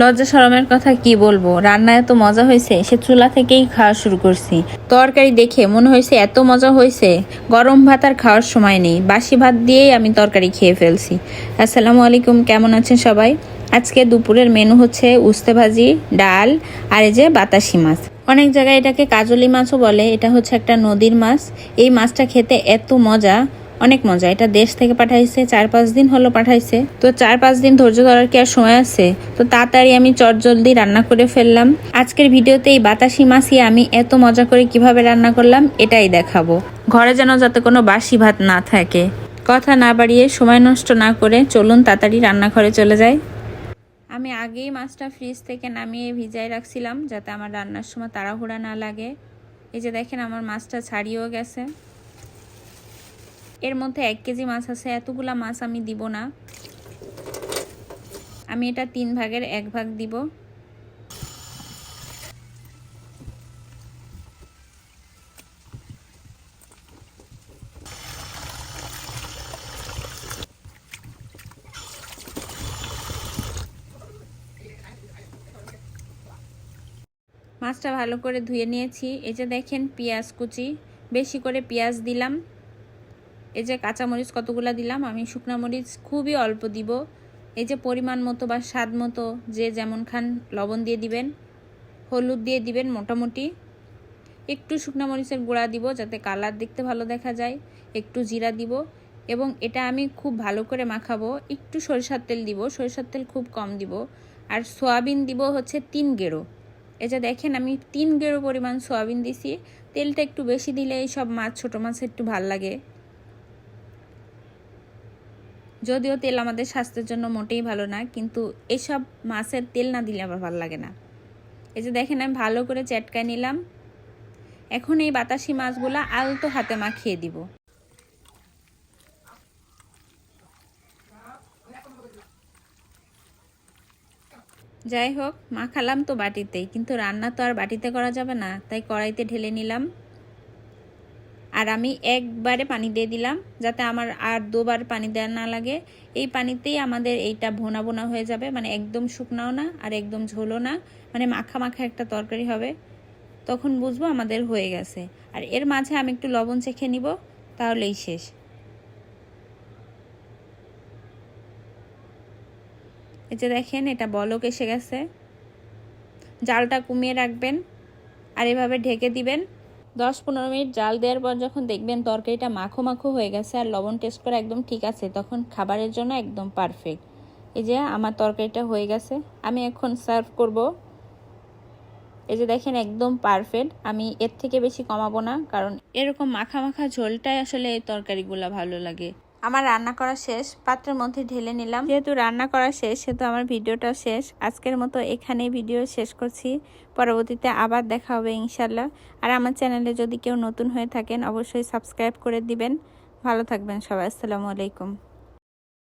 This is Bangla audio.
লজ্জা শরমের কথা কি বলব? রান্না এত মজা হয়েছে, সে চুলা থেকেই খাওয়া শুরু করছি। তরকারি দেখে মনে হয়েছে এত মজা হয়েছে, গরম ভাত আর খাওয়ার সময় নেই। বাসি ভাত দিয়েই আমি তরকারি খেয়ে ফেলছি। আসসালামু আলাইকুম, কেমন আছেন সবাই? আজকে দুপুরের মেনু হচ্ছে উস্তে ভাজি, ডাল আর এই যে বাতাসি মাছ। অনেক জায়গায় এটাকে কাজলি মাছও বলে, এটা হচ্ছে একটা নদীর মাছ। এই মাছটা খেতে এত মজা অনেক মজা। এটা দেশ থেকে পাঠাইছে, চার পাঁচ দিন হলো পাঠাইছে। তো চার পাঁচ দিন ধৈর্য ধরার কি আর সময় আছে? তো তাড়াতাড়ি আমি চটজলদি রান্না করে ফেললাম। আজকের ভিডিওতে এই বাতাসি মাছই আমি এত মজা করে কীভাবে রান্না করলাম, এটাই দেখাবো। ঘরে যেন যাতে কোনো বাসি ভাত না থাকে। কথা না বাড়িয়ে সময় নষ্ট না করে চলুন তাড়াতাড়ি রান্নাঘরে চলে যাই। আমি আগেই মাছটা ফ্রিজ থেকে নামিয়ে ভিজাই রাখছিলাম, যাতে আমার রান্নার সময় তাড়াহুড়া না লাগে। এই যে দেখেন আমার মাছটা ছাড়িয়েও গেছে। এর মধ্যে এক কেজি মাছ আছে, এতগুলা মাছ আমি দিব না। আমি এটা তিন ভাগের এক ভাগ দিব। মাছটা ভালো করে ধুয়ে নিয়েছি। এই যে দেখেন পেঁয়াজ কুচি, বেশি করে পেঁয়াজ দিলাম। এই যে কাঁচামরিচ কতগুলো দিলাম, আমি শুকনা মরিচ খুবই অল্প দিব। এই যে পরিমাণ মতো বা স্বাদ মতো যে যেমন খান লবণ দিয়ে দিবেন, হলুদ দিয়ে দিবেন মোটামুটি। একটু শুকনা মরিচের গুঁড়া দিব যাতে কালার দেখতে ভালো দেখা যায়, একটু জিরা দিব এবং এটা আমি খুব ভালো করে মাখাবো। একটু সরিষার তেল দিব, সরিষার তেল খুব কম দিব। আর সোয়াবিন দিব হচ্ছে তিন এই যে দেখেন আমি তিন গেরো পরিমাণ সোয়াবিন দিছি, তেলটা একটু বেশি দিলে এই সব মাছ, ছোটো মাছ একটু ভালো লাগে। যদিও তেল আমাদের স্বাস্থ্যের জন্য মোটেই ভালো না, কিন্তু এসব মাছের তেল না দিলে আমার ভালো লাগে না। এই যে দেখেন, আমি ভালো করে চেটকায় নিলাম। এখন এই বাতাসি মাছগুলো আলতো হাতে মাখিয়ে দিব। যাই হোক, মাখালাম তো বাটিতেই, কিন্তু রান্না তো আর বাটিতে করা যাবে না, তাই কড়াইতে ঢেলে নিলাম। আর আমি একবারে পানি দিয়ে দিলাম যাতে আমার আর দুবার পানি দেওয়া না লাগে। এই পানিতেই আমাদের এইটা ভোনা ভোনা হয়ে যাবে। মানে একদম শুকনাও না আর একদম ঝোলও না। মানে মাখা মাখা একটা তরকারি হবে। তখন বুঝব আমাদের হয়ে গেছে। আর এর মাঝে আমি একটু লবণ চেখে নিব, তাহলেই শেষ। এই যে দেখেন, এটা বলক এসে গেছে। জালটা কমিয়ে রাখবেন আর এভাবে ঢেকে দিবেন। দশ পনেরো মিনিট জাল দেওয়ার পর যখন দেখবেন তরকারিটা মাখো মাখো হয়ে গেছে আর লবণ টেস্ট করে একদম ঠিক আছে, তখন খাবারের জন্য একদম পারফেক্ট এই যে আমার তরকারিটা হয়ে গেছে, আমি এখন সার্ভ করব। এই যে দেখেন একদম পারফেক্ট আমি এর থেকে বেশি কমাবো না, কারণ এরকম মাখা মাখা ঝোলটাই আসলে এই তরকারিগুলো ভালো লাগে। আমার রান্না করা শেষ, পাত্রের মধ্যে ঢেলে নিলাম। যেহেতু রান্না করা শেষ, সেহেতু আমার ভিডিওটা শেষ। আজকের মতো এখানেই ভিডিও শেষ করছি। পরবর্তীতে আবার দেখা হবে ইনশাল্লাহ আর আমার চ্যানেলে যদি কেউ নতুন হয়ে থাকেন, অবশ্যই সাবস্ক্রাইব করে দিবেন। ভালো থাকবেন সবাই। আসসালামু আলাইকুম।